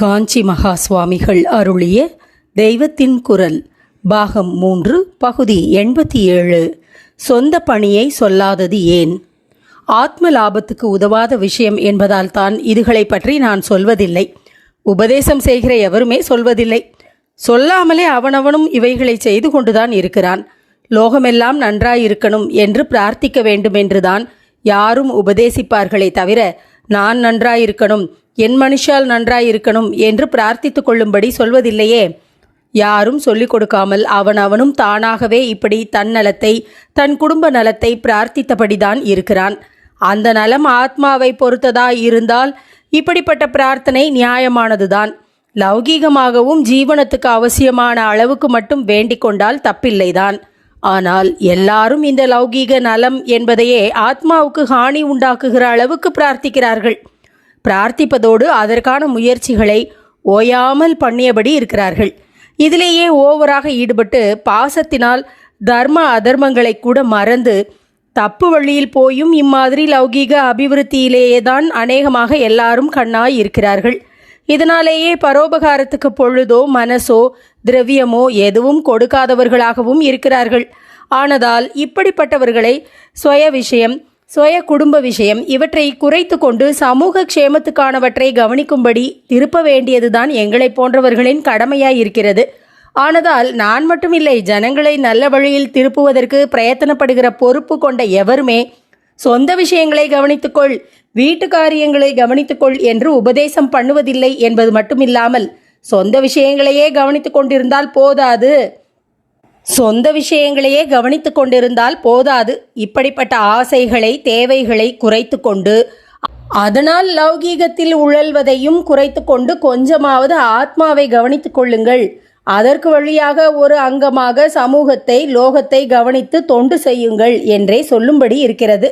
காஞ்சி மகா சுவாமிகள் அருளிய தெய்வத்தின் குரல் பாகம் மூன்று பகுதி எண்பத்தி ஏழு. சொந்த பணியை சொல்லாதது ஏன்? ஆத்ம லாபத்துக்கு உதவாத விஷயம் என்பதால் தான் இதுகளை பற்றி நான் சொல்வதில்லை. உபதேசம் செய்கிற எவருமே சொல்வதில்லை. சொல்லாமலே அவனவனும் இவைகளை செய்து கொண்டுதான் இருக்கிறான். லோகமெல்லாம் நன்றாயிருக்கணும் என்று பிரார்த்திக்க வேண்டுமென்றுதான் யாரும் உபதேசிப்பார்களே தவிர நான் நன்றாயிருக்கணும் என் மனுஷால் நன்றாயிருக்கணும் என்று பிரார்த்தித்து கொள்ளும்படி சொல்வதில்லையே. யாரும் சொல்லிக் கொடுக்காமல் அவன் அவனும் தானாகவே இப்படி தன் நலத்தை தன் குடும்ப நலத்தை பிரார்த்தித்தபடிதான் இருக்கிறான். அந்த நலம் ஆத்மாவை பொறுத்ததா இருந்தால் இப்படிப்பட்ட பிரார்த்தனை நியாயமானதுதான். லௌகீகமாகவும் ஜீவனத்துக்கு அவசியமான அளவுக்கு மட்டும் வேண்டிக் கொண்டால் தப்பில்லைதான். ஆனால் எல்லாரும் இந்த லௌகீக நலம் என்பதையே ஆத்மாவுக்கு ஹானி உண்டாக்குகிற அளவுக்கு பிரார்த்திக்கிறார்கள். பிரார்த்திப்பதோடு அதற்கான முயற்சிகளை ஓயாமல் பண்ணியபடி இருக்கிறார்கள். இதிலேயே ஓவராக ஈடுபட்டு பாசத்தினால் தர்ம அதர்மங்களை கூட மறந்து தப்பு வழியில் போயும் இம்மாதிரி லௌகீக அபிவிருத்தியிலேயே தான் அநேகமாக எல்லாரும் கண்ணாய் இருக்கிறார்கள். இதனாலேயே பரோபகாரத்துக்கு பொழுதோ மனசோ திரவியமோ எதுவும் கொடுக்காதவர்களாகவும் இருக்கிறார்கள். ஆனதால் இப்படிப்பட்டவர்களை சுய விஷயம் சுய குடும்ப விஷயம் இவற்றை குறைத்து கொண்டு சமூக க்ஷேமத்துக்கானவற்றை கவனிக்கும்படி திருப்ப வேண்டியதுதான் எங்களை போன்றவர்களின் கடமையாய் இருக்கிறது ஆனதால் நான் மட்டுமில்லை ஜனங்களை நல்ல வழியில் திருப்புவதற்கு பிரயத்தனப்படுகிற பொறுப்பு கொண்ட எவருமே சொந்த விஷயங்களை கவனித்துக்கொள் வீட்டு காரியங்களை கவனித்துக்கொள் என்று உபதேசம் பண்ணுவதில்லை என்பது மட்டுமில்லாமல் சொந்த விஷயங்களையே கவனித்துக் கொண்டிருந்தால் போதாது. சொந்த விஷயங்களையே கவனித்து கொண்டிருந்தால் போதாது. இப்படிப்பட்ட ஆசைகளை தேவைகளை குறைத்து கொண்டு அதனால் லௌகீகத்தில் உழல்வதையும் குறைத்து கொண்டு கொஞ்சமாவது ஆத்மாவை கவனித்துக் கொள்ளுங்கள். அதற்கு வழியாக ஒரு அங்கமாக சமூகத்தை லோகத்தை கவனித்து தொண்டு செய்யுங்கள் என்றே சொல்லும்படி இருக்கிறது.